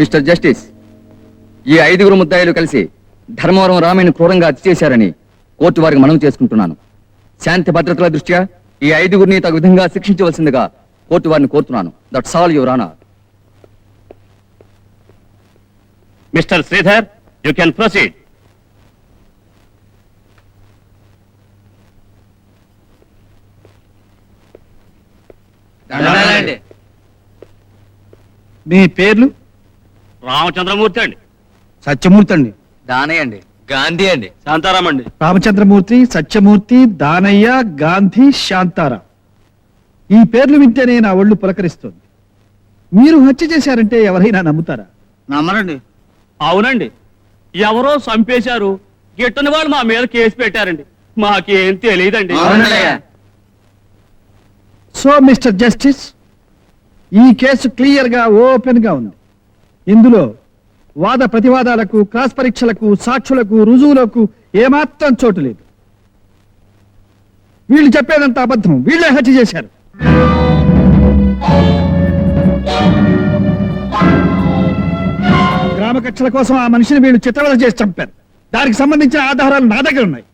Mister justice ఈ ఐదుగురు ముద్దాయిలు కలిసి ధర్మవరం రామయ్యను క్రూరంగా హత్య చేశారని కోర్టు వారికి మనవి చేసుకుంటున్నాను. శాంతి భద్రతల దృష్ట్యా ఈ ఐదుగురిని తగు విధంగా శిక్షించవలసిందిగా కోర్టు వారిని కోరుతున్నాను. That's all your honour mister Sridhar you can proceed మీ పేర్లు? రామచంద్రమూర్తి అండి. సత్యమూర్తి అండి. దానయ్య అండి. గాంధీ అండి. శాంతారాం అండి. రామచంద్రమూర్తి సత్యమూర్తి దానయ్య గాంధీ శాంతారా. ఈ పేర్లు వింటేనే నా ఒళ్ళు పులకరిస్తుంది. మీరు హత్య చేశారంటే ఎవరైనా నమ్ముతారా? నమ్మరండి. అవునండి. ఎవరో చంపేశారు. గిట్టని వాళ్ళు మా మీద కేసు పెట్టారండి. మాకేం తెలియదండి సో మిస్టర్ జస్టిస్ ఈ కేసు క్లియర్గా ఓపెన్గా ఉంది. ఇందులో వాద ప్రతివాదాలకు క్రాస్ పరీక్షలకు సాక్షులకు రుజువులకు ఏమాత్రం చోటు లేదు. వీళ్ళు చెప్పేదంత అబద్ధం. వీళ్ళే హత్య చేశారు. గ్రామ కక్షల కోసం ఆ మనిషిని వీళ్ళు చిత్రవద చేసి చంపారు. దానికి సంబంధించిన ఆధారాలు నా దగ్గర ఉన్నాయి.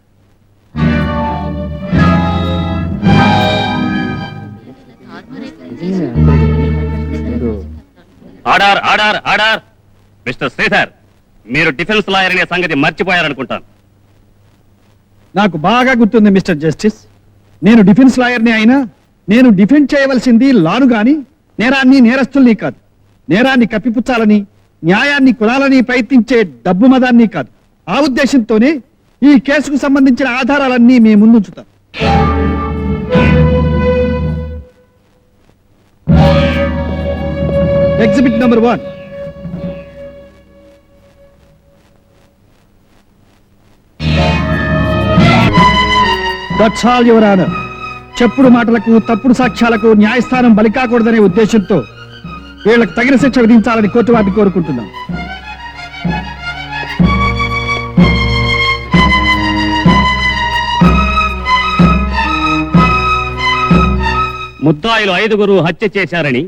Order order order. Mister Sridhar మీరు డిఫెన్స్ లాయర్ అనే సంగతి మర్చిపోయారనుకుంటాను. నాకు బాగా గుర్తుంది మిస్టర్ జస్టిస్. నేను డిఫెన్స్ లాయర్ని అయినా నేను డిఫెండ్ చేయవలసింది లాను గాని నేరాన్ని నేరస్తుల్ని కాదు. నేరాన్ని కప్పిపుచ్చాలని న్యాయాన్ని కులాలని ప్రయత్నించే డబ్బు మదాన్ని కాదు. ఆ ఉద్దేశంతోనే ఈ కేసుకు సంబంధించిన ఆధారాలన్నీ మీ ముందుంచుతాను. Exhibit number one that's all your honour చెప్పుడు మాటలకు తప్పుడు సాక్ష్యాలకు న్యాయస్థానం బలి కాకూడదనే ఉద్దేశంతో వీళ్ళకు తగిన శిక్ష విధించాలని కోర్టు వారిని కోరుకుంటున్నాం. ముద్దాయిలు ఐదుగురు హత్య చేశారని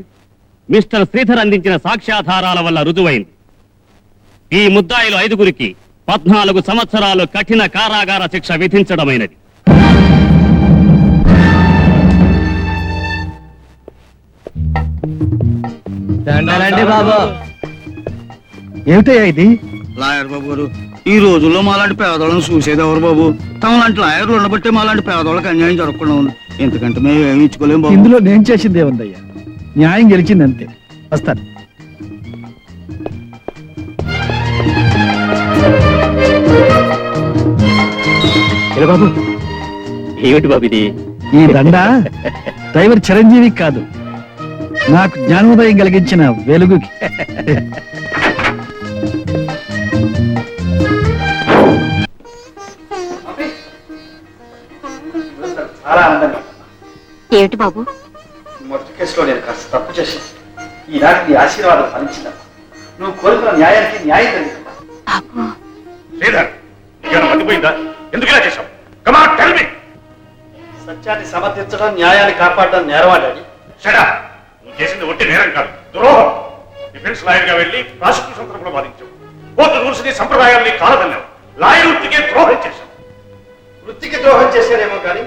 మిస్టర్ శ్రీధర్ అందించిన సాక్ష్యాధారాల వల్ల రుజువైంది. ఈ ముద్దాయిలు ఐదుగురికి పద్నాలుగు సంవత్సరాలు కఠిన కారాగార శిక్ష విధించడమైనది. బాబు. ఏమిటయ్యా ఇది? లాయర్ బాబు గారు ఈ రోజుల్లో మాలాంటి పేదవాళ్ళని చూసేది ఎవరు బాబు? తమ లాంటి లాయర్లు ఉండబట్టే మాలాంటి పేదవాళ్ళకి అన్యాయం జరగకుండా ఉంది. ఎందుకంటే మేము ఏమి ఇచ్చుకోలేము బాబు. ఇందులో నేను చేసింది ఏముందయ్యా? న్యాయం గెలిచింది అంతే. వస్తాను. బాబు ఏమిటి బాబు ఇది? ఈ దండ డ్రైవర్ చిరంజీవి కాదు నాకు జ్ఞానోదయం కలిగించిన వెలుగుకి. ఏమిటి బాబు? కేసులో నేను కాస్త తప్పు చేశాను. ఈనాటి నీ ఆశీర్వాదం ఫలించిందా నువ్వు కోరుకున్న న్యాయానికి న్యాయం జరిగిందమ్మా బాబు శ్రీధర్ మర్చిపోయిందా ఎందుకు ఇలా చేశావు? కమా టెల్ మీ సత్యాన్ని సమర్థించడం న్యాయాన్ని కాపాడడం నేరమా డాడీ? షడా నువ్వు చేసింది ఒట్టి నేరం కాదు. ద్రోహం. డిఫెన్స్ లాయర్గా వెళ్ళి ప్రాసిక్యూషన్ తరపున వాదించావు కోర్టు రూల్స్ని సంప్రదాయాల్ని కాలదన్నావు. లాయర్ వృత్తికే ద్రోహం చేశావు. వృత్తికి ద్రోహం చేశానేమో కానీ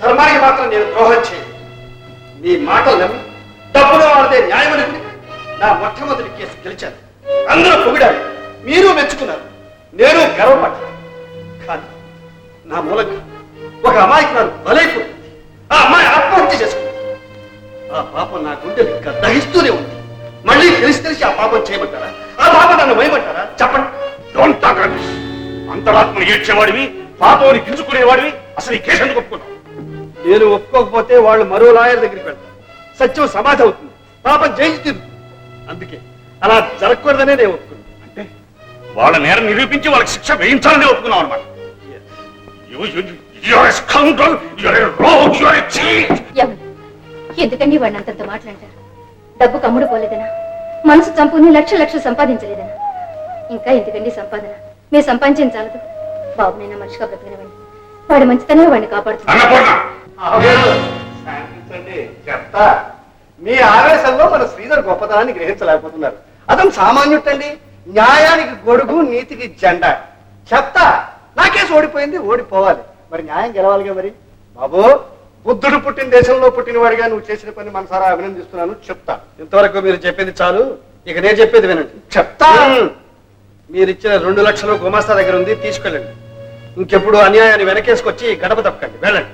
ధర్మానికి మాత్రం నేను ద్రోహం చేయను. నీ మాటలు నమ్మి డబ్బులో వాడితే న్యాయం నా మొట్టమొదటి కేసు గెలిచాను. అందరూ పొగిడారు. మీరు మెచ్చుకున్నారు. నేను గర్వపడ్డాను. కానీ నా మూలంగా ఒక అమాయకురాలు బలైపోయింది. ఆ అమ్మాయి ఆత్మహత్య చేసుకుంది. ఆ పాపం నా గుండెలు ఇంకా దహిస్తూనే ఉంది. మళ్ళీ తెలిసి తెలిసి ఆ పాపం చేయమంటారా? ఆ పాపం నన్ను వేయమంటారా? చెప్పండి. డోంట్ టాక్ రమేష్ అంతరాత్మను ఏడ్చేవాడివి పాపని గింజుకునేవాడివి అసలు ఈ కేసు ఎందుకు ఒప్పుకున్నావు? నేను ఒప్పుకోకపోతే వాళ్ళు మరో లాయర్ దగ్గరికి వెళ్తారు. సత్యం సమాధి అవుతుంది. పాపం జైలు తీరు అందుకే అలా జరగకూడదనే నేను ఒప్పుకున్నాను. అంటే వాళ్ళ నేరం నిరూపించి వాళ్ళకి శిక్ష వేయించాలని ఒప్పుకున్నావు అనమాట ఎందుకండి వాడిని అంతంత మాట్లాడతారు? డబ్బు కమ్ముడు పోలేదనా? మనసు చంపుని లక్ష లక్ష సంపాదించలేదనా? ఇంకా ఎందుకండి సంపాదన? మీరు సంపాదించిన చాలదు. బాబునైనా మనిషిగా బ్రతకనివ్వండి వాడి మంచితనమే వాడిని కాపాడుతుంది. అన్నపూర్ణ! శాంతించండి. చెప్తా. మీ ఆవేశంలో మన శ్రీధర్ గొప్పతనాన్ని గ్రహించలేకపోతున్నారు. వాదం సామాన్యుటండి న్యాయానికి గొడుగు నీతికి జెండా. చెప్తా. నాకేసి ఓడిపోయింది ఓడిపోవాలి. మరి న్యాయం గెలవాలిగా మరి? బాబు బుద్ధుడు పుట్టిన దేశంలో పుట్టిన వాడిగా నువ్వు చేసిన పని మనసారా అభినందిస్తున్నాను. చెప్తా. ఇంతవరకు మీరు చెప్పింది చాలు. ఇక నేను చెప్పేది వినండి. చెప్తా. మీరు ఇచ్చిన రెండు లక్షలు గుమాస్తా దగ్గర ఉంది తీసుకెళ్ళండి. ఇంకెప్పుడు అన్యాయాన్ని వెనకేసుకొచ్చి గడప తప్పకండి. వెళ్ళండి.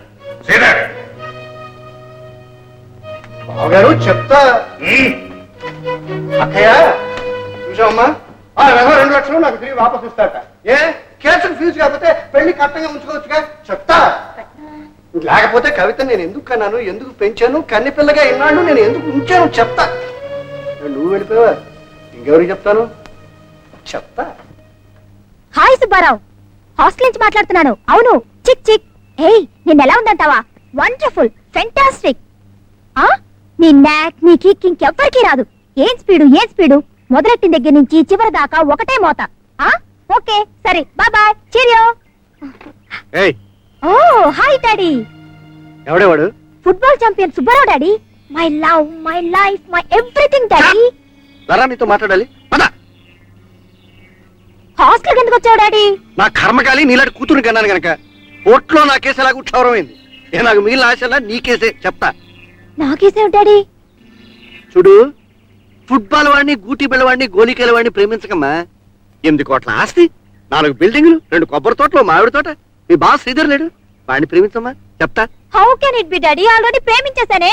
బావగారు చెప్తా. ఉమ్, అక్కయ్య చూసావమ్మా? ఆ రెండు లక్షలు నాకు తిరిగి వాపసు ఇస్తాట ఏ? కేసులు ఫీజు కాకపోతే పెళ్ళి కట్టంగా ఉంచుకోవచ్చుగా? చెప్తా. లేకపోతే కవిత నేను ఎందుకు కన్నాను ఎందుకు పెంచాను కన్ని పిల్లగా ఇన్నాళ్ళు నేను ఎందుకు ఉంచాను? చెప్తా. నువ్వు వెళ్ళిపోయావా? ఇంకెవరికి చెప్తాను? చెప్తా. హాయ్ సుబ్బారావు. హాస్టల్ నుంచి మాట్లాడుతున్నాను. అవును. చిక్ చిక్. ఏయ్. నిన్న ఎలా ఉందంటావా? వండర్ఫుల్ ఫెంటాస్టిక్ ఆ? నీ నాక్ నీ కిక్ ఇంకెవ్వరికీ రాదు. ఏం స్పీడు ఏం స్పీడు? మొదలెట్టిన దగ్గర నుంచి చివరి దాకా ఒకటే మోత. ఆ? ఓకే సరే బాయ్ బాయ్ చీరియో ఏయ్. Oh hi daddy. ఎవడేవాడు? Football champion Subbarao daddy. My love my life my everything daddy. లరా నీతో మాట్లాడాలి. పద. హాస్టల్ ఎందుకు వచ్చావు డాడీ? నా కర్మకాలి నీలాంటి కూతురు కన్నాను గనక. కోర్టులో నా కేసు క్షౌరమైంది ఏ నాకు మిగిలిన ఆశలా నీ కేసే చెప్తా. నాకేసేవు డాడీ చూడు ఫుట్బాల్ వాడిని గూటి వాడిని గోలికేల వాడిని ప్రేమించకమ్మా. ఎనిమిది కోట్ల ఆస్తి నాలుగు బిల్డింగులు రెండు కొబ్బరి తోటలు మామిడి తోట. మీ బాస్ శ్రీధర్ లేడు. వాడిని ప్రేమించమ్మా చెప్తా. How can it be daddy already ప్రేమించేశానే.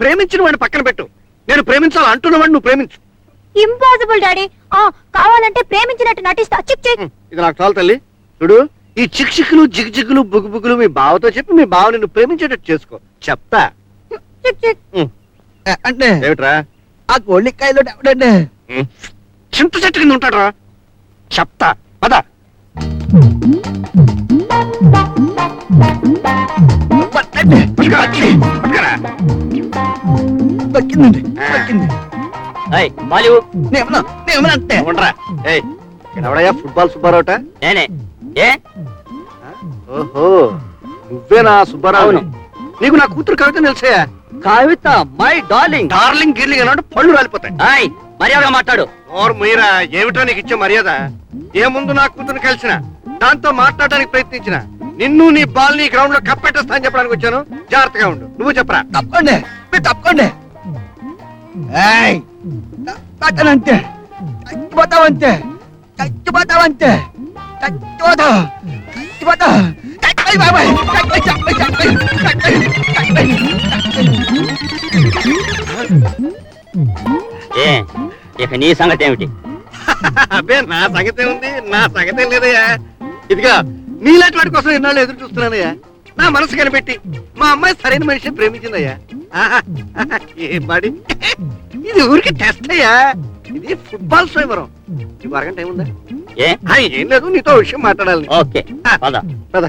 ప్రేమించిన వాడిని పక్కన పెట్టు. నేను ప్రేమించాలి అంటున్న వాడిని నువ్వు ప్రేమించు. ఇంపాసిబుల్ డాడీ ఆ కావాలంటే ప్రేమించినట్టు నటిస్తా. చిక్ చిక్. ఇది నాకు చాలు తల్లి. చూడు ఈ చిక్ చిక్కులు జిగ్ జిగ్గులు బుగ్గు బుగ్గులు మీ బావతో చెప్పి మీ బావని నువ్వు ప్రేమించేటట్టు చేసుకో. చెప్తా. చిక్ చిక్ హ్మ్, అంటే? ఏమిట్రా? ఆ ఎవడండి? చింత చెట్టు కింద ఉంటాడ్రా. చెప్తా. పద. పట్టండి. పట్టుకురా, పట్టుకురా. దక్కిందండి దక్కింది బాలివు నేమన్నా నేమన్నా అంటే? ఉండరా. ఏయ్ ఎవడయ్యా? ఫుట్బాల్ సుబ్బారావుట? నేనే. ఏ? ఓహో నువ్వేనా సుబ్బారావు? నీకు నా కూతురు కవిత తెలుసా కవిత మై డార్లింగ్. డార్లింగ్ గిర్లింగ్ అన్నట్టు పళ్ళు రాలిపోతాయి. హాయ్ మర్యాదగా మాట్లాడు. ఓర్ మీరా ఏమిటో నీకు ఇచ్చే మర్యాద? ఏ ముందు నా కూతురు కలిసిన? దాంతో మాట్లాడడానికి ప్రయత్నించిన. నిన్ను నీ బాల్ నీ గ్రౌండ్లో కప్పెట్టేస్తా అని చెప్పడానికి వచ్చాను. జాగ్రత్తగా ఉండు. నువ్వు చెప్పరా? తప్పండి మీరు తప్పండి కట్టనంటే చచ్చిపోతావంతే. చచ్చిపోతావంతే. చచ్చిపోతావు. చచ్చిపోయి బాబాయ్. ఏ ఇక నీ సంగతి ఏమిటి? అబ్బే నా సంగతే ఉంది నా సంగతే లేదయ్యా. ఇదిగా నీలాంటి వాడి కోసం ఎన్నాళ్ళు ఎదురు చూస్తున్నానయ్యా? నా మనసు కనిపెట్టి మా అమ్మాయి సరైన మనిషి ప్రేమించిందయ్యా. ఏ బడి ఇది ఊరికి టెస్ట్ అయ్యా. ఇది ఫుట్బాల్ స్వయంవరం. ఈ వరగంట ఏముందా ఏం లేదు నీతో విషయం మాట్లాడాలి ఓకే పద పద